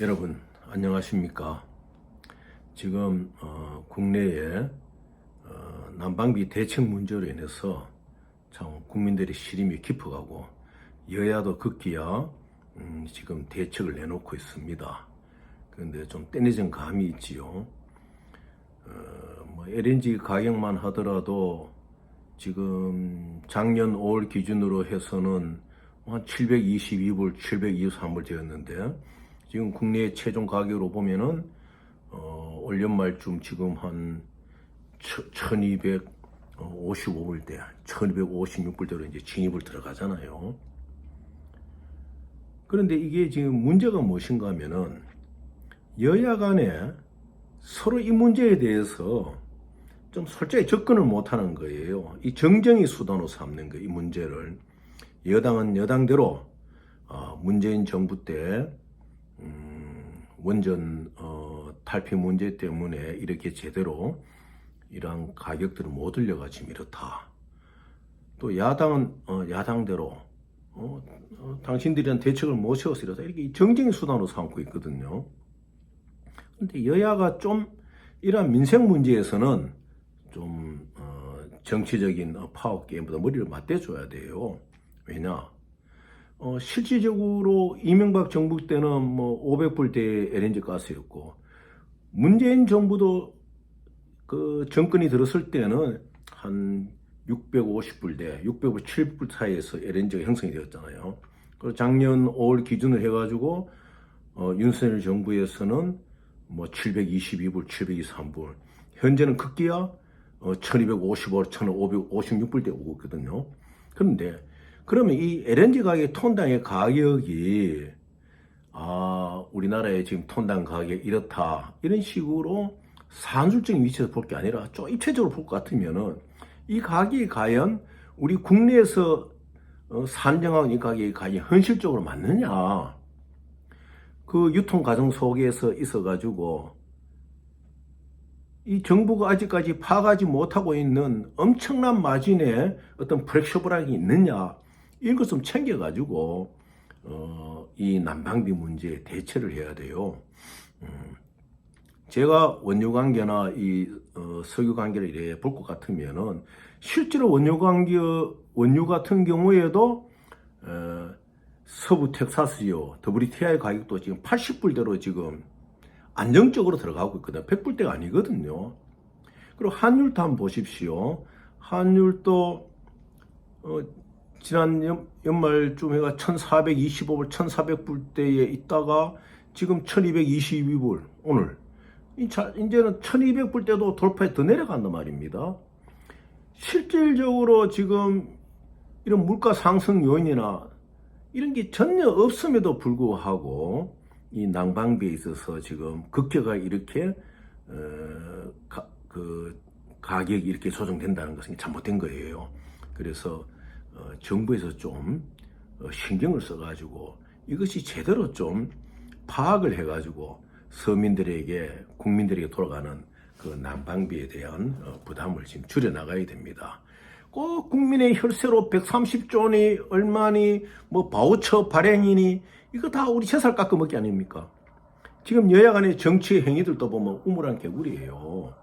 여러분 안녕하십니까? 지금 어, 국내에 어, 난방비 대책 문제로 인해서 참 국민들의 시름이 깊어가고 여야도 급기야 음, 지금 대책을 내놓고 있습니다. 그런데 좀 떼내진 감이 있지요. 어, 뭐 LNG 가격만 하더라도 지금 작년 5월 기준으로 해서는 한 722불, 723불 되었는데 지금 국내 최종 가격으로 보면은 어, 올 연말쯤 지금 한 1255불대, 1256불대로 이제 진입을 들어가잖아요. 그런데 이게 지금 문제가 무엇인가 하면은 여야 간에 서로 이 문제에 대해서 좀 솔직히 접근을 못하는 거예요. 이 정쟁의 수단으로 삼는 거, 이 문제를. 여당은 여당대로 어, 문재인 정부 때 음, 원전 어, 탈피 문제 때문에 이렇게 제대로 이러한 가격들을 못 올려가 지금 이렇다. 또 야당은 어, 야당대로 어, 어, 당신들이란 대책을 못 세워서 이렇다. 이렇게 정쟁의 수단으로 삼고 있거든요. 근데 여야가 좀 이러한 민생 문제에서는 좀 어, 정치적인 어, 파워 게임보다 머리를 맞대줘야 돼요. 왜냐? 어, 실질적으로 이명박 정부 때는 뭐 500불대 LNG 가스였고 문재인 정부도 그 정권이 들었을 때는 한 650불대, 600불, 7불 사이에서 LNG가 형성이 되었잖아요. 그리고 작년 5월 기준을 해가지고 어, 윤석열 정부에서는 뭐 722불, 723불, 현재는 급기야 어, 1255, 1556불대 오고 있거든요. 그런데 그러면 이 LNG 가격 톤당의 가격이 아 우리나라의 지금 톤당 가격 이렇다. 이런 식으로 산술적인 위치에서 볼 게 아니라 좀 입체적으로 볼 것 같으면은 이 가격이 과연 우리 국내에서 어, 산정한 이 가격이 과연 현실적으로 맞느냐. 그 유통 과정 속에서 있어 가지고 이 정부가 아직까지 파악하지 못하고 있는 엄청난 마진의 어떤 프렉셔블하게 있느냐 이런 것좀 챙겨가지고 어, 이 난방비 문제에 대처를 해야 돼요. 음, 제가 원유 관계나 이 어, 석유 관계를 이래 볼 것 같으면은 실제로 원유 관계 원유 같은 경우에도 어, 서부 텍사스요 WTI 가격도 지금 80불대로 지금 안정적으로 들어가고 있거든요. 100불대가 아니거든요. 그리고 환율도 한번 보십시오. 환율도 어, 지난 연, 연말쯤 해가 1425불, 1400불대에 있다가 지금 1222불 오늘 자, 이제는 1200불대도 돌파해 더 내려간단 말입니다. 실질적으로 지금 이런 물가 상승 요인이나 이런 게 전혀 없음에도 불구하고 이 난방비에 있어서 지금 급격하 이렇게 어, 가, 그 가격이 이렇게 조정된다는 것은 잘못된 거예요. 그래서 어, 정부에서 좀 어, 신경을 써가지고 이것이 제대로 좀 파악을 해가지고 서민들에게 국민들에게 돌아가는 그 난방비에 대한 어, 부담을 지금 줄여 나가야 됩니다. 꼭 국민의 혈세로 130조니 얼마니 뭐 바우처 발행이니 이거 다 우리 재살 깎아먹기 아닙니까? 지금 여야 간의 정치 행위들도 보면 우물한 개구리예요.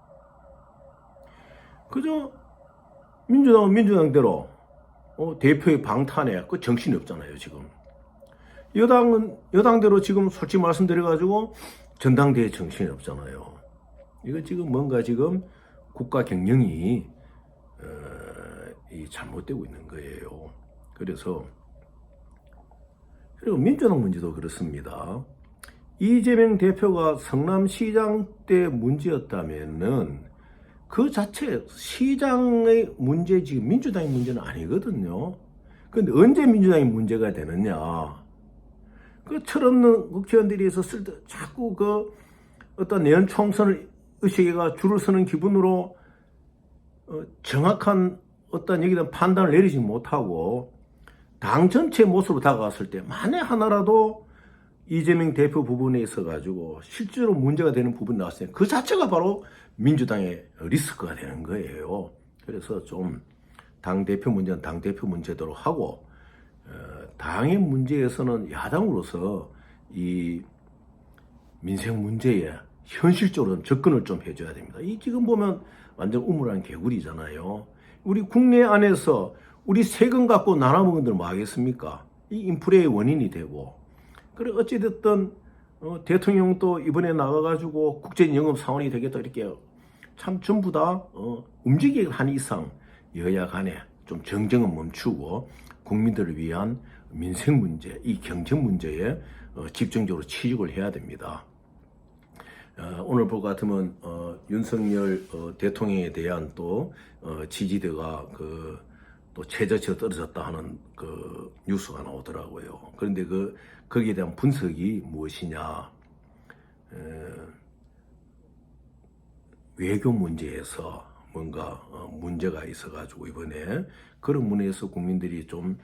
그저 민주당은 민주당대로 어, 대표의 방탄에 그 정신이 없잖아요 지금. 여당은 여당대로 지금 솔직히 말씀드려가지고 전당대회 정신이 없잖아요. 이거 지금 뭔가 지금 국가 경영이 어, 이 잘못되고 있는 거예요. 그래서 그리고 민주당 문제도 그렇습니다. 이재명 대표가 성남시장 때 문제였다면은 그 자체 시장의 문제 지금 민주당의 문제는 아니거든요. 근데 언제 민주당의 문제가 되느냐? 그 철없는 국회의원들이 있었을 때 자꾸 그 어떤 내년 총선을 의식에가 줄을 서는 기분으로 어 정확한 어떤 대한 판단을 내리지 못하고 당 전체 모습으로 다가갔을 때 만에 하나라도 이재명 대표 부분에 있어 가지고 실제로 문제가 되는 부분이 나왔어요. 그 자체가 바로 민주당의 리스크가 되는 거예요. 그래서 좀 당 대표 문제는 당 대표 문제대로 하고 어, 당의 문제에서는 야당으로서 이 민생 문제에 현실적으로 접근을 좀 해줘야 됩니다. 이 지금 보면 완전 우물한 개구리잖아요. 우리 국내 안에서 우리 세금 갖고 나눠 먹은 들뭐 하겠습니까? 이 인플레의 원인이 되고 그래 어찌됐든 어, 대통령도 이번에 나가가지고 국제연금 상원이 되겠다 이렇게 참 전부 다 어, 움직이게 한 이상 여야 간에 좀 정쟁은 멈추고 국민들을 위한 민생 문제, 이 경제 문제에 어, 집중적으로 취직을 해야 됩니다. 어, 오늘 볼 것 같으면 어, 윤석열 어, 대통령에 대한 또 어, 지지도가 그 또 최저치로 떨어졌다 하는 그 뉴스가 나오더라고요. 그런데 그 거기에 대한 분석이 무엇이냐? 에, 외교 문제에서 뭔가 어, 문제가 있어가지고 이번에 그런 문제에서 국민들이 좀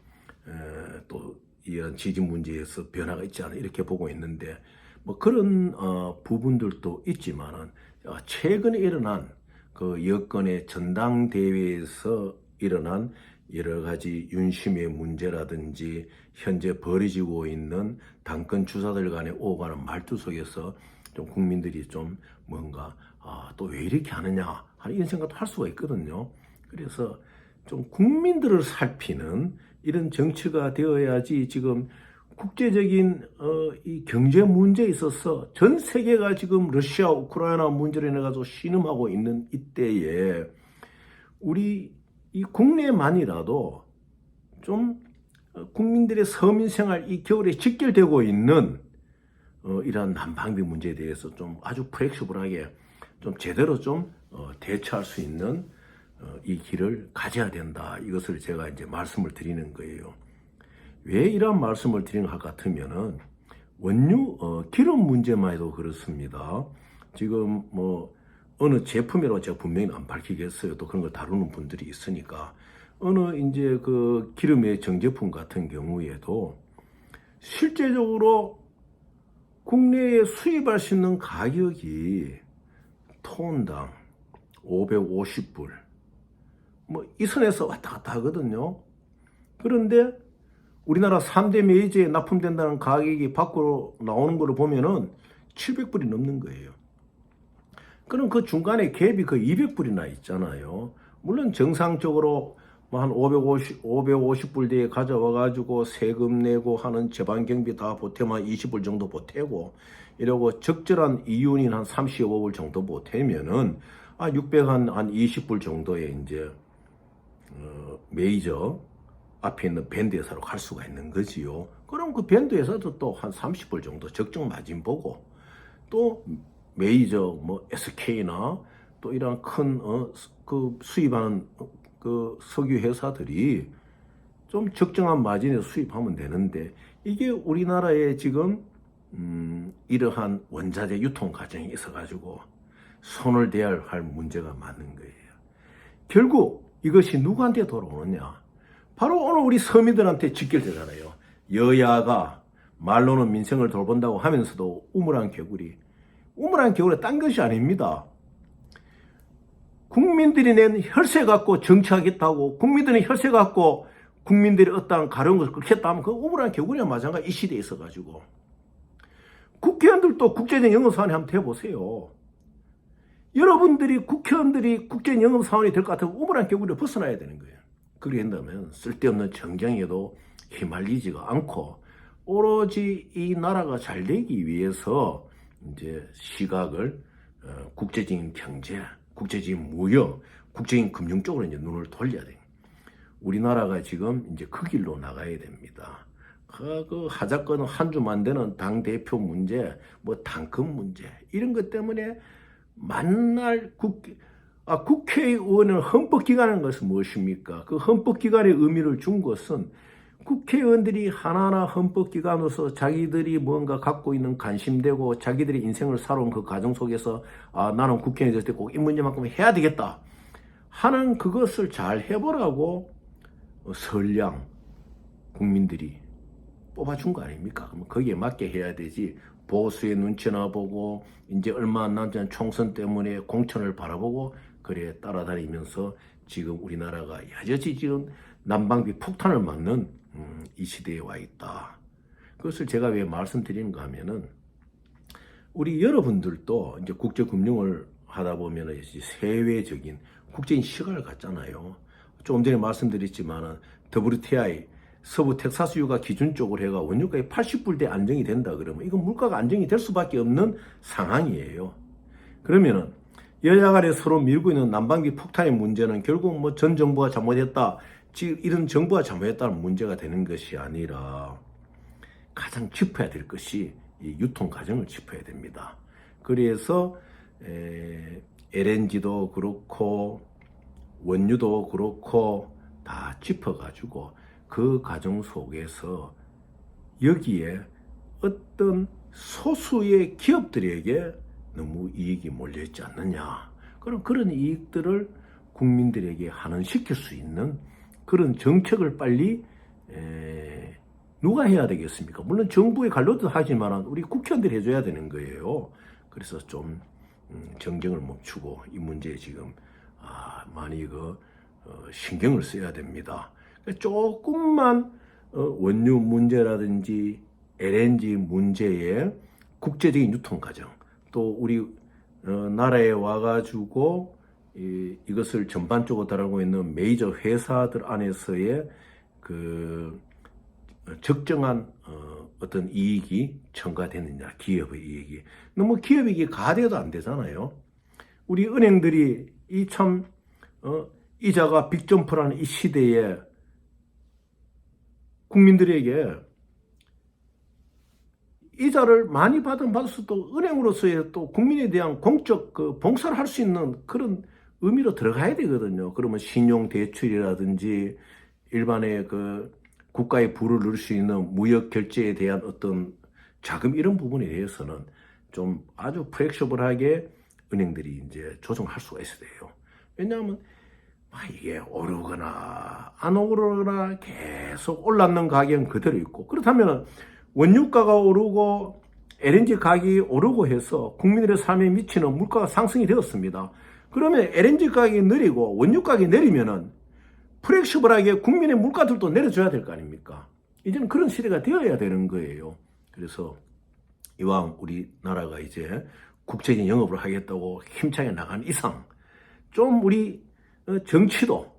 또 이런 지지 문제에서 변화가 있지 않아 이렇게 보고 있는데 뭐 그런 어, 부분들도 있지만은 어, 최근에 일어난 그 여권의 전당대회에서 일어난 여러 가지 윤심의 문제라든지 현재 벌어지고 있는 당권 주사들 간의 오가는 말투 속에서 좀 국민들이 좀 뭔가 아, 또 왜 이렇게 하느냐 하는 이런 생각도 할 수가 있거든요. 그래서 좀 국민들을 살피는 이런 정치가 되어야지 지금 국제적인 어, 이 경제 문제에 있어서 전 세계가 지금 러시아 우크라이나 문제로 인해 가지고 신음하고 있는 이때에 우리 이 국내만이라도 좀 어, 국민들의 서민 생활 이 겨울에 직결되고 있는 어, 이러한 난방비 문제에 대해서 좀 아주 플렉시블하게 좀 제대로 좀 어, 대처할 수 있는 어, 이 길을 가져야 된다. 이것을 제가 이제 말씀을 드리는 거예요. 왜 이런 말씀을 드리는 것 같으면은 원유 어, 기름 문제만 해도 그렇습니다. 지금 뭐 어느 제품이라고 제가 분명히 안 밝히겠어요. 또 그런 걸 다루는 분들이 있으니까 어느 이제 그 기름의 정제품 같은 경우에도 실제적으로 국내에 수입할 수 있는 가격이 톤당 550불 뭐 이 선에서 왔다 갔다 하거든요. 그런데 우리나라 3대 메이저에 납품된다는 가격이 밖으로 나오는 거를 보면은 700불이 넘는 거예요. 그럼 그 중간에 갭이 그 200불이나 있잖아요. 물론 정상적으로 뭐한 550, 550불 대에 가져와 가지고 세금 내고 하는 재반 경비 다 보태면 20불 정도 보태고 이러고 적절한 이윤이 한 35불 정도 보태면은 아 600, 한, 한 20불 정도의 이제 어, 메이저 앞에 있는 밴드 회사로 갈 수가 있는 거지요. 그럼 그 밴드 회사도 또 한 30불 정도 적정 마진 보고 또 메이저 뭐 SK나 또 이런 큰 어, 그 수입하는 어, 그 석유 회사들이 좀 적정한 마진에 수입하면 되는데 이게 우리나라에 지금 음, 이러한 원자재 유통 과정이 있어 가지고 손을 대야 할 문제가 많은 거예요. 결국 이것이 누구한테 돌아오느냐? 바로 오늘 우리 서민들한테 직결되잖아요. 여야가 말로는 민생을 돌본다고 하면서도 우물한 개구리. 우물한 개구리 딴 것이 아닙니다. 국민들이 낸 혈세 갖고 정치하겠다고, 국민들이 혈세 갖고 국민들이 어떠한 가려운 것을 그렇겠다 하면 그 우물한 개구리와 마찬가지 이 시대에 있어가지고. 국회의원들도 국제적 영업사원이 한번 돼보세요. 여러분들이 국회의원들이 국제적 영업사원이 될 것 같으면 우물한 개구리를 벗어나야 되는 거예요. 그리 한다면 쓸데없는 정경에도 휘말리지가 않고 오로지 이 나라가 잘 되기 위해서 이제 시각을 어, 국제적인 경제, 국제적인 무역, 국제적인 금융 쪽으로 이제 눈을 돌려야 돼요. 우리나라가 지금 이제 그 길로 나가야 됩니다. 그, 그 하자건은 한 주 만 되는 당 대표 문제, 뭐 당권 문제 이런 것 때문에 만날 국회 아, 국회의원은 헌법기관인 것은 무엇입니까? 그 헌법기관의 의미를 준 것은 국회의원들이 하나하나 헌법기관으로서 자기들이 뭔가 갖고 있는 관심되고 자기들의 인생을 살아온 그 과정 속에서 아, 나는 국회의원이 될때꼭 이 문제만큼 해야 되겠다 하는 그것을 잘 해보라고 선량 국민들이 뽑아준 거 아닙니까? 그럼 거기에 맞게 해야 되지. 보수의 눈치나 보고 이제 얼마 안 남지 않은 총선 때문에 공천을 바라보고 그래 따라다니면서 지금 우리나라가 여전히 지금 난방비 폭탄을 맞는 음, 이 시대에 와 있다. 그것을 제가 왜 말씀드리는가 하면은 우리 여러분들도 이제 국제금융을 하다 보면 이제 세외적인 국제인 시각을 갖잖아요. 조금 전에 말씀드렸지만은 WTI 서부 텍사스유가 기준적으로 해가 원유가에 80불대 안정이 된다 그러면 이건 물가가 안정이 될 수밖에 없는 상황이에요. 그러면은 여야 간에 서로 밀고 있는 난방비 폭탄의 문제는 결국 뭐 전 정부가 잘못했다, 지금 이런 정부가 잘못했다는 문제가 되는 것이 아니라 가장 짚어야 될 것이 이 유통 과정을 짚어야 됩니다. 그래서 에, LNG도 그렇고 원유도 그렇고 다 짚어가지고 그 과정 속에서 여기에 어떤 소수의 기업들에게 너무 이익이 몰려있지 않느냐. 그럼 그런 이익들을 국민들에게 환원시킬 수 있는 그런 정책을 빨리 에, 누가 해야 되겠습니까? 물론 정부의 관료도 하지만 우리 국회의원들이 해줘야 되는 거예요. 그래서 좀 음, 정쟁을 멈추고 이 문제에 지금 아, 많이 그 어, 신경을 써야 됩니다. 그러니까 조금만 어, 원유 문제라든지 LNG 문제의 국제적인 유통 과정 또 우리 어, 나라에 와가지고 이, 이것을 전반적으로 다루고 있는 메이저 회사들 안에서의 그 적정한 어, 어떤 이익이 첨가되느냐 기업의 이익이 너무 기업 이익이 가대도 안 되잖아요. 우리 은행들이 이참 어, 이자가 빅점프라는 이 시대에 국민들에게 이자를 많이 받은 받았어도 은행으로서의 또 국민에 대한 공적 그 봉사를 할 수 있는 그런 의미로 들어가야 되거든요. 그러면 신용 대출이라든지 일반의 그 국가의 부를 넣을 수 있는 무역 결제에 대한 어떤 자금 이런 부분에 대해서는 좀 아주 플렉셔블하게 은행들이 이제 조정할 수가 있어야 돼요. 왜냐하면 아, 이게 오르거나 안 오르거나 계속 올랐는 가격은 그대로 있고 그렇다면 원유가가 오르고 LNG 가격이 오르고 해서 국민들의 삶에 미치는 물가가 상승이 되었습니다. 그러면 LNG 가격이 느리고 원유 가격이 내리면은 플렉시블하게 국민의 물가들도 내려줘야 될 거 아닙니까? 이제는 그런 시대가 되어야 되는 거예요. 그래서 이왕 우리나라가 이제 국제적인 영업을 하겠다고 힘차게 나간 이상 좀 우리 어, 정치도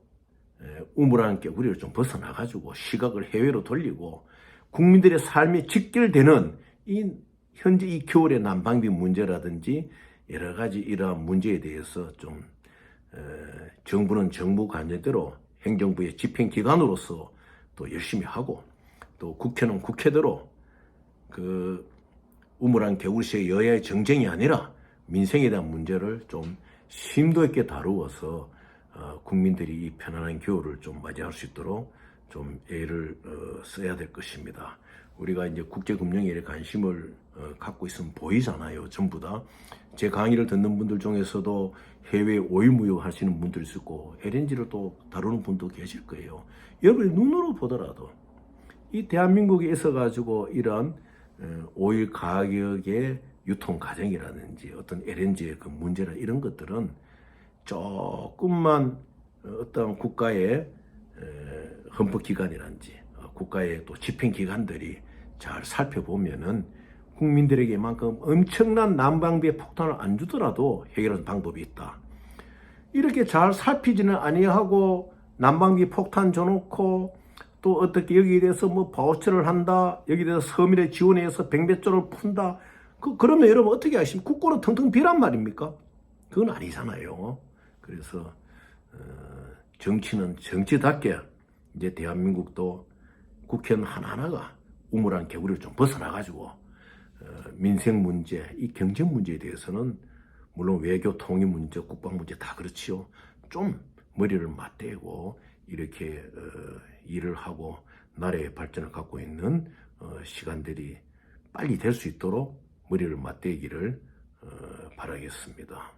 우물한 개구리를 좀 벗어나가지고 시각을 해외로 돌리고 국민들의 삶이 직결되는 이 현재 이 겨울의 난방비 문제라든지 여러 가지 이러한 문제에 대해서 좀 정부는 정부 관제대로 행정부의 집행기관으로서 또 열심히 하고 또 국회는 국회대로 그 우물한 개울시의 여야의 정쟁이 아니라 민생에 대한 문제를 좀 심도 있게 다루어서 어, 국민들이 이 편안한 겨울을 좀 맞이할 수 있도록 좀 애를 어, 써야 될 것입니다. 우리가 이제 국제금융에 관심을 어, 갖고 있으면 보이잖아요. 전부 다. 제 강의를 듣는 분들 중에서도 해외 오일무역 하시는 분들 있고 LNG를 또 다루는 분도 계실 거예요. 여러분이 눈으로 보더라도 이 대한민국에 있어 가지고 이런 어, 오일 가격의 유통 과정이라든지 어떤 LNG의 그 문제나 이런 것들은 조금만 어떤 국가의 헌법 기관이란지 어, 국가의 또 집행기관들이 잘 살펴보면은 국민들에게만큼 엄청난 난방비의 폭탄을 안 주더라도 해결하는 방법이 있다. 이렇게 잘 살피지는 아니하고 난방비 폭탄 줘놓고 또 어떻게 여기에 대해서 뭐 바우처를 한다 여기에 대해서 서민의 지원해서 백배조를 푼다 그, 그러면 여러분 어떻게 하십니까? 국고는 텅텅 비란 말입니까? 그건 아니잖아요. 그래서 어, 정치는 정치답게 이제 대한민국도 국회는 하나하나가 우물한 개구리를 좀 벗어나가지고 어, 민생 문제, 이 경제 문제에 대해서는 물론 외교 통일 문제, 국방 문제 다 그렇지요. 좀 머리를 맞대고 이렇게 어, 일을 하고 나라의 발전을 갖고 있는 어, 시간들이 빨리 될 수 있도록 머리를 맞대기를 어, 바라겠습니다.